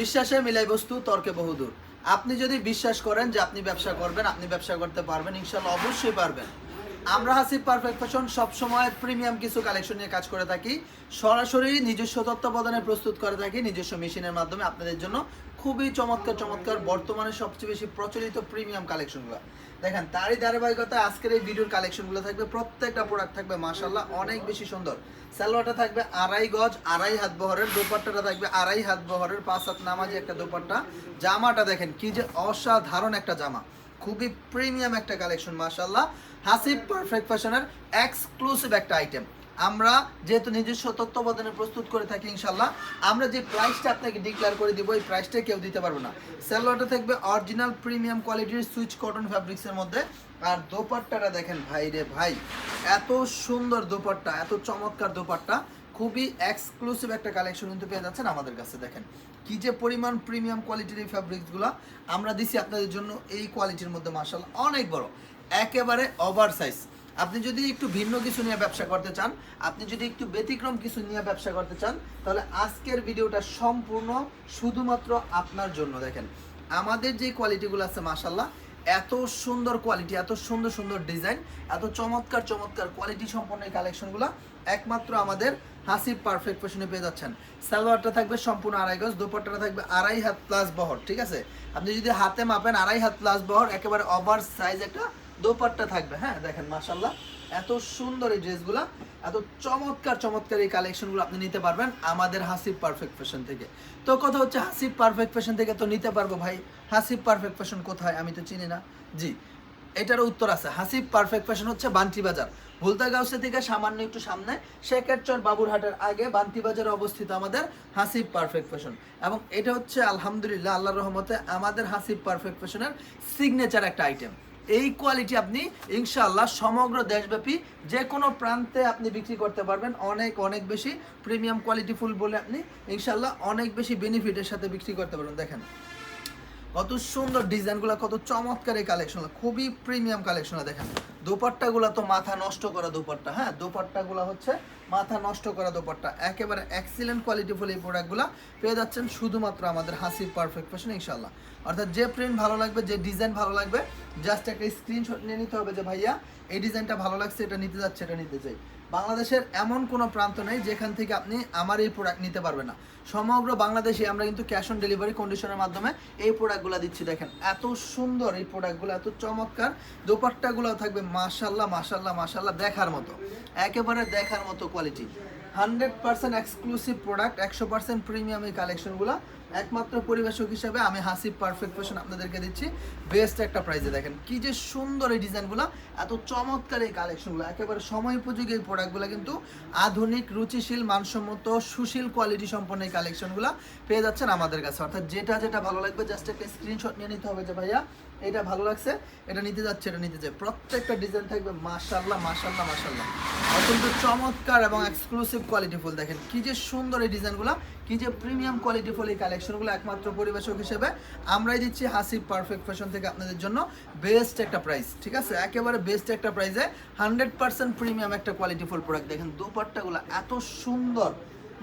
বিশ্বাসে মিলাই বস্তু তর্কে বহুদূর। আপনি যদি বিশ্বাস করেন যে আপনি ব্যবসা করবেন, আপনি ব্যবসা করতে পারবেন, ইনশাল্লাহ অবশ্যই পারবেন। আমরা হাসিব পারফেক্ট ফ্যাশন সবসময় প্রিমিয়াম কিছু কালেকশন নিয়ে কাজ করে থাকি। সরাসরি নিজস্ব তত্ত্বাবধানে প্রস্তুত করে থাকি, নিজস্ব মেশিনের মাধ্যমে আপনাদের জন্য। খুবই চমৎকার চমৎকার, বর্তমানে সবচেয়ে বেশি প্রচলিত প্রিমিয়াম কালেকশনগুলো দেখেন, তারই ধারাবাহিকতায় আজকের এই ভিডিওর কালেকশনগুলো থাকবে, প্রত্যেকটা প্রোডাক্ট থাকবে মাশাল্লাহ অনেক বেশি সুন্দর। সালোয়ারটা থাকবে আড়াই গজ, আড়াই হাত বহরের, দোপাট্টাটা থাকবে আড়াই হাত বহরের, পাঁচ হাত নামাজি একটা দোপাট্টা। জামাটা দেখেন, কি যে অসাধারণ একটা জামা। খুবই প্রিমিয়াম একটা কালেকশন মাশাল্লাহ হাসিব পারফেক্ট ফ্যাশনের এক্সক্লুসিভ একটা আইটেম। আমরা যেহেতু নিজস্ব তত্ত্বাবধানে প্রস্তুত করে থাকি ইনশাল্লাহ আমরা যে প্রাইসটা আপনাকে ডিক্লেয়ার করে দিব, এই প্রাইসটা কেউ দিতে পারব না। স্যালোয়ারটা থাকবে অরিজিনাল প্রিমিয়াম কোয়ালিটির সুইচ কটন ফ্যাব্রিক্সের মধ্যে। আর দোপাট্টাটা দেখেন ভাই রে ভাই, এত সুন্দর দোপাট্টা, এত চমৎকার দোপাট্টা। খুবই এক্সক্লুসিভ একটা কালেকশন কিন্তু পেয়ে যাচ্ছেন আমাদের কাছে, দেখেন। কি যে পরিমাণ প্রিমিয়াম কোয়ালিটির এই ফ্যাব্রিক্সগুলো আমরা দিছি আপনাদের জন্য এই কোয়ালিটির মধ্যে মার্শাল অনেক বড়। একেবারে ওভার সাইজ আপনি যদি একটু ভিন্ন কিছু নিয়ে ব্যবসা করতে চান, আপনি যদি একটু ব্যতিক্রম কিছু নিয়ে ব্যবসা করতে চান, তাহলে আজকের ভিডিওটা সম্পূর্ণ শুধুমাত্র আপনার জন্য, দেখেন। আমাদের যে কোয়ালিটিগুলো আছে মাসাল্লাহ এত সুন্দর কোয়ালিটি এত সুন্দর সুন্দর ডিজাইন এত চমৎকার চমৎকার কোয়ালিটি সম্পন্ন এই কালেকশনগুলো একমাত্র আমাদের হাসিব পারফেক্ট ফ্যাশনে পেয়ে যাচ্ছেন। সালোয়ারটা থাকবে সম্পূর্ণ আড়াই গজ, দুপাট্টাটা থাকবে আড়াই হাত প্লাস বহর, ঠিক আছে? আপনি যদি হাতে মাপেন আড়াই হাত প্লাস বহর, একেবারে ওভার সাইজ একটা দোপাট্টা থাকবে। হ্যাঁ দেখেন মাশাল্লাহ এত সুন্দর এই ড্রেসগুলো, এত চমৎকার চমৎকার এই কালেকশনগুলো আপনি নিতে পারবেন আমাদের হাসিব পারফেক্ট ফ্যাশন থেকে। তো কথা হচ্ছে হাসিব পারফেক্ট ফ্যাশন থেকে তো নিতে পারব ভাই। হাসিব পারফেক্ট ফ্যাশন কোথায়? আমি তো চিনি না। জি এটারও উত্তর আছে। হাসিব পারফেক্ট ফ্যাশন হচ্ছে বান্টি বাজার। ভুলতাগাউসে থেকে সামান্য একটু সামনে, শেখেরচর বাবুরহাটের আগে বান্তি বাজারে অবস্থিত আমাদের হাসিব পারফেক্ট ফ্যাশন এবং এটা হচ্ছে আলহামদুলিল্লাহ, আল্লাহর রহমতে আমাদের হাসিব পারফেক্ট ফ্যাশনের সিগনেচার একটা আইটেম এই কোয়ালিটি আপনি ইনশাআল্লাহ সমগ্র দেশব্যাপী যে কোনো প্রান্তে আপনি বিক্রি করতে পারবেন। অনেক অনেক বেশি প্রিমিয়াম কোয়ালিটি ফুল বলে আপনি ইনশাআল্লাহ অনেক বেশি বেনিফিটের সাথে বিক্রি করতে পারবেন। দেখেন। কত সুন্দর ডিজাইনগুলো কত চমৎকার এই কালেকশন খুবই প্রিমিয়াম কালেকশন দেখেন। দোপাট্টাগুলো তো মাথা নষ্ট করা দোপাট্টা হ্যাঁ? দোপাট্টাগুলো হচ্ছে মাথা নষ্ট করা দোপাট্টা। একেবারে এক্সিলেন্ট কোয়ালিটি ফুল এই প্রোডাক্টগুলো পেয়ে যাচ্ছেন শুধুমাত্র আমাদের হাসির পারফেক্ট ফ্যাশন ইনশাল্লাহ অর্থাৎ যে প্রিন্ট ভালো লাগবে, যে ডিজাইন ভালো লাগবে জাস্ট একটা স্ক্রিনশট নিয়ে নিতে হবে যে, ভাইয়া, এই ডিজাইনটা ভালো লাগছে, এটা নিতে যাচ্ছে, এটা নিতে চাই। বাংলাদেশের এমন কোনো প্রান্ত নেই যেখান থেকে আপনি আমার এই প্রোডাক্ট নিতে পারবেন না। সমগ্র বাংলাদেশে আমরা কিন্তু ক্যাশ অন ডেলিভারি কন্ডিশনের মাধ্যমে এই প্রোডাক্টগুলো দিচ্ছি। দেখেন, এত সুন্দর এই প্রোডাক্টগুলো এত চমৎকার। দোপাট্টাগুলো থাকবে মাশাল্লাহ মাশাল্লাহ মাশাল্লাহ দেখার মতো। একেবারে দেখার মতো quality hundred percent exclusive product একশো পার্সেন্ট প্রিমিয়াম এই কালেকশনগুলো একমাত্র পরিবেশক হিসেবে আমি হাসি পারফেক্ট ফ্যাশন আপনাদেরকে দিচ্ছি। বেস্ট একটা প্রাইজে দেখেন, কি যে সুন্দর এই ডিজাইনগুলো, এত চমৎকার এই কালেকশনগুলো একেবারে সময় উপযোগী এই প্রোডাক্টগুলো কিন্তু আধুনিক, রুচিশীল, মানসম্মত, সুশীল কোয়ালিটি সম্পন্ন এই কালেকশনগুলো পেয়ে যাচ্ছেন আমাদের কাছে। অর্থাৎ যেটা যেটা ভালো লাগবে জাস্ট একটা স্ক্রিনশট নিয়ে নিতে হবে যে, ভাইয়া, এটা ভালো লাগছে, এটা নিতে যাচ্ছে, এটা নিতে চাই প্রত্যেকটা ডিজাইন থাকবে মাশাল্লাহ মাশাল্লাহ মাশাল্লাহ অত্যন্ত চমৎকার এবং এক্সক্লুসিভ কোয়ালিটি ফুল দেখেন। কি যে সুন্দর এই ডিজাইনগুলো, কি যে প্রিমিয়াম কোয়ালিটি ফুল এই কালেকশনগুলো একমাত্র পরিবেশক হিসেবে। আমরাই দিচ্ছি হাসিব পারফেক্ট ফ্যাশন থেকে আপনাদের জন্য বেস্ট একটা প্রাইস ঠিক আছে? একেবারে বেস্ট একটা প্রাইসে হান্ড্রেড পার্সেন্ট প্রিমিয়াম একটা কোয়ালিটি ফুল প্রোডাক্ট দেখেন, দোপাট্টাগুলো এত সুন্দর।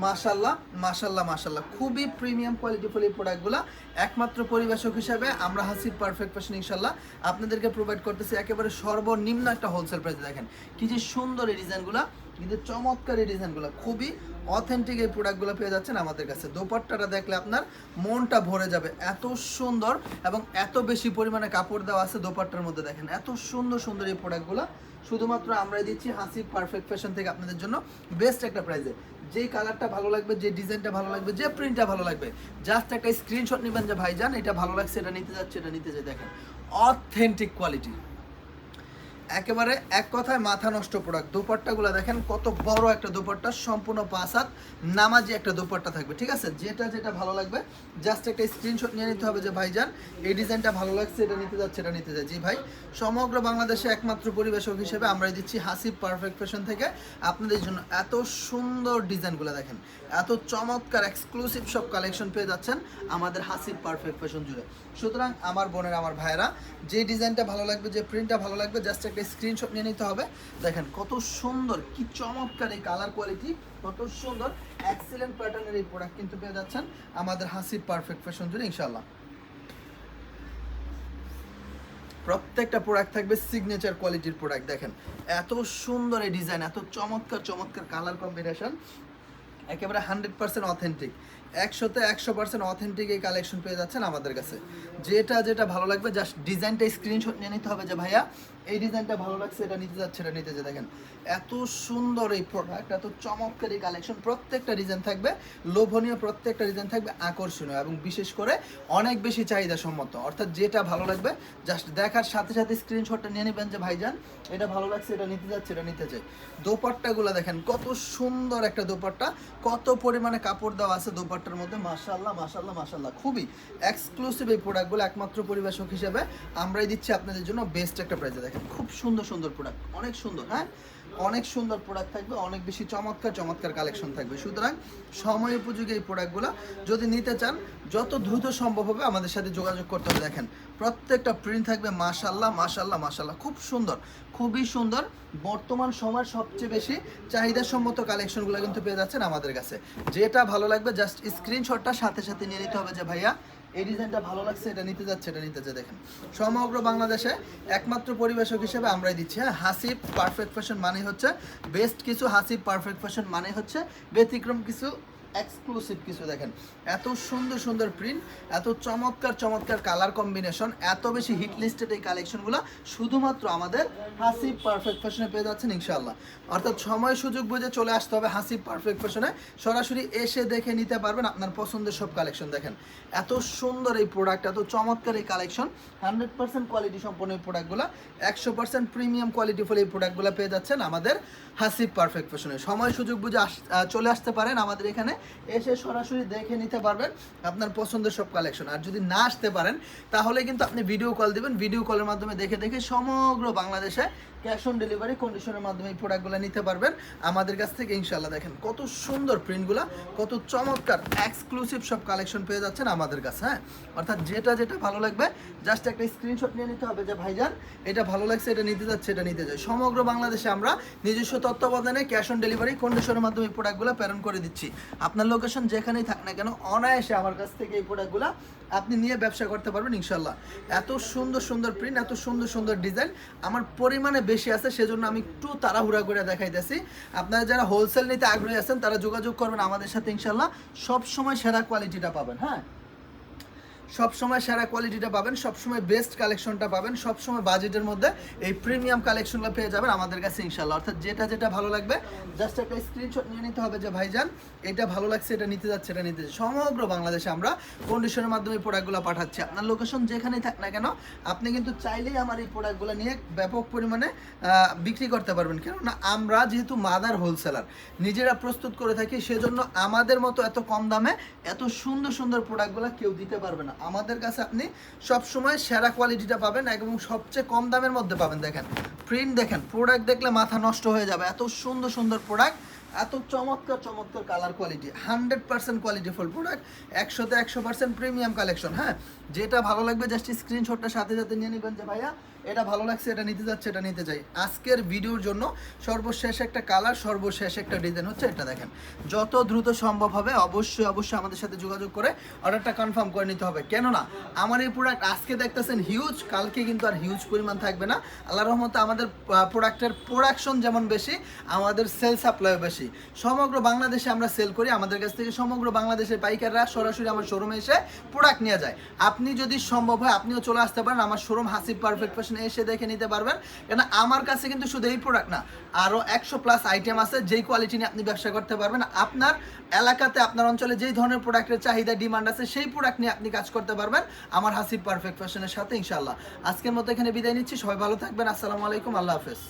মাশাল্লাহ মাশাল্লাহ মাশাল্লাহ খুবই প্রিমিয়াম কোয়ালিটি ফুল এই প্রোডাক্টগুলো একমাত্র পরিবেশক হিসাবে আমরা হাসিব পারফেক্ট ফ্যাশন ইনশাল্লাহ আপনাদেরকে প্রোভাইড করতেছি একেবারে সর্বনিম্ন একটা হোলসেল প্রাইসে দেখেন, কি যে সুন্দর এই ডিজাইনগুলো। কিন্তু চমৎকার এই ডিজাইনগুলো, খুবই অথেন্টিক এই প্রোডাক্টগুলো পেয়ে যাচ্ছেন আমাদের কাছে। দোপাট্টাটা দেখলে আপনার মনটা ভরে যাবে। এত সুন্দর এবং এত বেশি পরিমাণে কাপড় দেওয়া আছে দোপাট্টার মধ্যে দেখেন। এত সুন্দর সুন্দর এই প্রোডাক্টগুলো শুধুমাত্র আমরাই দিচ্ছি হাসিব পারফেক্ট ফ্যাশন থেকে আপনাদের জন্য বেস্ট একটা প্রাইজে যেই কালারটা ভালো লাগবে যে ডিজাইনটা ভালো লাগবে, যে প্রিন্টটা ভালো লাগবে জাস্ট একটা স্ক্রিনশট নেবেন যে, ভাইজান, এটা ভালো লাগছে, এটা নিতে যাচ্ছে, এটা নিতে যাই দেখেন অথেন্টিক কোয়ালিটি একেবারে এক কথায় মাথা নষ্ট প্রোডাক্ট দুপাট্টাগুলো দেখেন, কত বড় একটা দুপাট্টা, সম্পূর্ণ পাঁচ হাত, নামাজি একটা দুপাট্টা থাকবে, ঠিক আছে? যেটা যেটা ভালো লাগবে জাস্ট একটা স্ক্রিনশট নিয়ে নিতে হবে যে, ভাইজান, এই ডিজাইনটা ভালো লাগছে, এটা নিতে যাচ্ছে, এটা নিতে যাচ্ছে। ভাই, সমগ্র বাংলাদেশে একমাত্র পরিবেশক হিসেবে আমরা দিচ্ছি হাসিব পারফেক্ট ফ্যাশন থেকে। আপনাদের জন্য এত সুন্দর ডিজাইনগুলো দেখেন, এত চমৎকার এক্সক্লুসিভ সব কালেকশন পেয়ে যাচ্ছেন আমাদের হাসিব পারফেক্ট ফ্যাশন জুড়ে। সুতরাং আমার বোনের, আমার ভাইয়েরা, যে ডিজাইনটা ভালো লাগবে, যে প্রিন্টটা ভালো লাগবে জাস্ট একটা একটা স্ক্রিনশট নিয়ে নিতে হবে। দেখেন কত সুন্দর, কি চমৎকার এই কালার কোয়ালিটি কত সুন্দর এক্সেলেন্ট প্যাটার্নের এই প্রোডাক্ট কিন্তু পেয়ে যাচ্ছেন আমাদের হাসিব পারফেক্ট ফ্যাশন জুড়ে ইনশাল্লাহ প্রত্যেকটা প্রোডাক্ট থাকবে সিগনেচার কোয়ালিটির প্রোডাক্ট দেখেন। এত সুন্দর এই ডিজাইন এত চমৎকার চমৎকার কালার কম্বিনেশন একেবারে হান্ড্রেড পার্সেন্ট অথেন্টিক একশোতে একশো পার্সেন্ট অথেন্টিক এই কালেকশন পেয়ে যাচ্ছেন আমাদের কাছে। যেটা যেটা ভালো লাগবে জাস্ট ডিজাইনটা স্ক্রিনশট নিয়ে নিতে হবে যে, ভাইয়া, এই ডিজাইনটা ভালো লাগছে, এটা নিতে যাচ্ছে, এটা নিতে যে দেখেন, এত সুন্দর এই প্রোডাক্ট এত চমৎকার এই কালেকশন প্রত্যেকটা ডিজাইন থাকবে, লোভনীয় প্রত্যেকটা ডিজাইন থাকবে আকর্ষণীয় এবং বিশেষ করে অনেক বেশি চাহিদা সম্মত অর্থাৎ যেটা ভালো লাগবে জাস্ট দেখার সাথে সাথে স্ক্রিনশটটা নিয়ে নেবেন যে, ভাইজান, এটা ভালো লাগছে, এটা নিতে যাচ্ছে, এটা নিতে চাই দোপাট্টাগুলো দেখেন, কত সুন্দর একটা দোপাট্টা, কত পরিমাণে কাপড় দেওয়া আছে দোপাট্টার মধ্যে মাশাল্লাহ মাশাল্লাহ মাশাল্লাহ খুবই এক্সক্লুসিভ এই প্রোডাক্টগুলো একমাত্র পরিবেশক হিসেবে আমরাই দিচ্ছি আপনাদের জন্য বেস্ট একটা প্রাইজে দেখেন, খুব সুন্দর সুন্দর প্রোডাক্ট অনেক সুন্দর হ্যাঁ? অনেক সুন্দর প্রোডাক্ট থাকবে, অনেক বেশি চমৎকার চমৎকার কালেকশন থাকবে। সুতরাং সময় উপযোগী এই প্রোডাক্টগুলো যদি নিতে চান, যত দ্রুত সম্ভব হবে আমাদের সাথে যোগাযোগ করতে হবে। দেখেন, প্রত্যেকটা প্রিন্ট থাকবে মাশাল্লাহ মাশাল্লাহ মাশাল্লাহ খুব সুন্দর, খুবই সুন্দর। বর্তমান সময়ের সবচেয়ে বেশি চাহিদা সম্মত কালেকশনগুলো কিন্তু পেয়ে যাচ্ছেন আমাদের কাছে। যেটা ভালো লাগবে জাস্ট স্ক্রিনশটটা সাথে সাথে নিয়ে নিতে হবে যে, ভাইয়া এই ডিজাইনটা ভালো লাগছে, এটা নিতে যাচ্ছে, এটা নিতে যাচ্ছে, দেখেন। সমগ্র বাংলাদেশে একমাত্র পরিবেশক হিসেবে আমরাই দিচ্ছি হ্যাঁ? হাসিব পারফেক্ট ফ্যাশন মানে হচ্ছে বেস্ট কিছু, হাসিব পারফেক্ট ফ্যাশন মানে হচ্ছে ব্যতিক্রম কিছু এক্সক্লুসিভ কিছু দেখেন। এত সুন্দর সুন্দর প্রিন্ট এত চমৎকার চমৎকার কালার কম্বিনেশন এত বেশি হিট লিস্টেড এই কালেকশনগুলো শুধুমাত্র আমাদের হাসিব পারফেক্ট ফ্যাশনে পেয়ে যাচ্ছেন ইনশাল্লাহ অর্থাৎ সময় সুযোগ বুঝে চলে আসতে হবে হাসিব পারফেক্ট ফ্যাশনে সরাসরি এসে দেখে নিতে পারবেন আপনার পছন্দের সব কালেকশন দেখেন। এত সুন্দর এই প্রোডাক্ট এত চমৎকার এই কালেকশন হান্ড্রেড পার্সেন্ট কোয়ালিটি সম্পন্ন এই প্রোডাক্টগুলো একশো পার্সেন্ট প্রিমিয়াম কোয়ালিটি ফুল এই প্রোডাক্টগুলো পেয়ে যাচ্ছেন আমাদের হাসিব পারফেক্ট ফ্যাশনে সময় সুযোগ বুঝে চলে আসতে পারেন আমাদের এখানে। এসে সরাসরি দেখে নিতে পারবেন আপনার পছন্দের সব কালেকশন আর যদি না আসতে পারেন, তাহলে কিন্তু আপনি ভিডিও কল দেবেন। ভিডিও কলের মাধ্যমে দেখে দেখে সমগ্র বাংলাদেশে ক্যাশ অন ডেলিভারি কন্ডিশনের মাধ্যমে এই প্রোডাক্টগুলো নিতে পারবেন। আমাদের কাছ থেকে ইনশাল্লাহ দেখেন কত সুন্দর প্রিন্টগুলো, কত চমৎকার এক্সক্লুসিভ সব কালেকশন পেয়ে যাচ্ছেন আমাদের কাছে হ্যাঁ? অর্থাৎ যেটা যেটা ভালো লাগবে জাস্ট একটা স্ক্রিনশট নিয়ে নিতে হবে যে, ভাইজান, এটা ভালো লাগছে, এটা নিতে যাচ্ছে, এটা নিতে যাই সমগ্র বাংলাদেশে আমরা নিজস্ব তত্ত্বাবধানে ক্যাশ অন ডেলিভারি কন্ডিশনের মাধ্যমে এই প্রোডাক্টগুলো প্রেরণ করে দিচ্ছি। আপনার লোকেশন যেখানেই থাক না কেন, অনায়াসে আমার কাছ থেকে এই প্রোডাক্টগুলো আপনি নিয়ে ব্যবসা করতে পারবেন ইনশাল্লাহ এত সুন্দর সুন্দর প্রিন্ট এত সুন্দর সুন্দর ডিজাইন আমার পরিমাণে বেশি আছে, সেজন্য আমি একটু তাড়াহুড়া করে দেখাইতেছি। আপনারা যারা হোলসেল নিতে আগ্রহী আছেন, তারা যোগাযোগ করবেন আমাদের সাথে ইনশাল্লাহ সব সময় সেরা কোয়ালিটিটা পাবেন হ্যাঁ? সব সময় সেরা কোয়ালিটিটা পাবেন সব সময় বেস্ট কালেকশনটা পাবেন সব সময় বাজেটের মধ্যে এই প্রিমিয়াম কালেকশনগুলো পেয়ে যাবেন আমাদের কাছে ইনশাল্লাহ অর্থাৎ যেটা যেটা ভালো লাগবে জাস্ট একটা স্ক্রিনশট নিয়ে নিতে হবে যে, ভাইজান, এটা ভালো লাগছে, এটা নিতে যাচ্ছে, এটা নিতে সমগ্র বাংলাদেশে আমরা কন্ডিশনের মাধ্যমে এই প্রোডাক্টগুলো পাঠাচ্ছি। আপনার লোকেশন যেখানেই থাক না কেন, আপনি কিন্তু চাইলেই আমার এই প্রোডাক্টগুলো নিয়ে ব্যাপক পরিমাণে বিক্রি করতে পারবেন। কেননা আমরা যেহেতু মাদার হোলসেলার নিজেরা প্রস্তুত করে থাকি, সেজন্য আমাদের মতো এত কম দামে এত সুন্দর সুন্দর প্রোডাক্টগুলো কেউ দিতে পারবে না। আমাদের কাছে আপনি সব সময় সেরা কোয়ালিটিটা পাবেন এবং সবচেয়ে কম দামের মধ্যে পাবেন। দেখেন প্রিন্ট দেখেন প্রোডাক্ট দেখলে মাথা নষ্ট হয়ে যাবে। এত সুন্দর সুন্দর প্রোডাক্ট এত চমৎকার চমৎকার colour quality hundred percent quality full product একশোতে একশো পার্সেন্ট প্রিমিয়াম কালেকশন হ্যাঁ? যেটা ভালো লাগবে জাস্ট স্ক্রিনশটটা সাথে সাথে নিয়ে নেবেন যে ভাইয়া, এটা ভালো লাগছে, এটা নিতে যাচ্ছে, এটা নিতে চাই। আজকের ভিডিওর জন্য সর্বশেষ একটা কালার সর্বশেষ একটা ডিজাইন হচ্ছে এটা দেখেন। যত দ্রুত সম্ভব হবে, অবশ্যই অবশ্যই আমাদের সাথে যোগাযোগ করে অর্ডারটা কনফার্ম করে নিতে হবে। কেননা, আমার এই প্রোডাক্ট আজকে দেখতেছেন হিউজ কালকে কিন্তু আর হিউজ পরিমাণ থাকবে না। আল্লাহ রহমতে আমাদের প্রোডাক্টের প্রোডাকশন যেমন বেশি, আমাদের সেল সাপ্লাইও বেশি। সমগ্র বাংলাদেশে আমরা সেল করি, আমাদের কাছ থেকে সমগ্র বাংলাদেশের পাইকাররা সরাসরি আমার শোরুমে এসে প্রোডাক্ট নিয়ে যায়। আপনি যদি সম্ভব হয়, আপনিও চলে আসতে পারেন, আমার শোরুম হাসিব পারফেক্ট ফ্যাশনে এসে দেখে নিতে পারবেন। কেন আমার কাছে কিন্তু শুধু এই প্রোডাক্ট না আরও একশো প্লাস আইটেম আছে, যেই কোয়ালিটি নিয়ে আপনি ব্যবসা করতে পারবেন। আপনার এলাকাতে, আপনার অঞ্চলে যেই ধরনের প্রোডাক্টের চাহিদা ডিমান্ড আছে, সেই প্রোডাক্ট নিয়ে আপনি কাজ করতে পারবেন। আমার হাসিব পারফেক্ট ফ্যাশনের সাথে ইনশাল্লাহ আজকের মতো এখানে বিদায় নিচ্ছি, সবাই ভালো থাকবেন, আসসালামু আলাইকুম, আল্লাহ হাফেজ।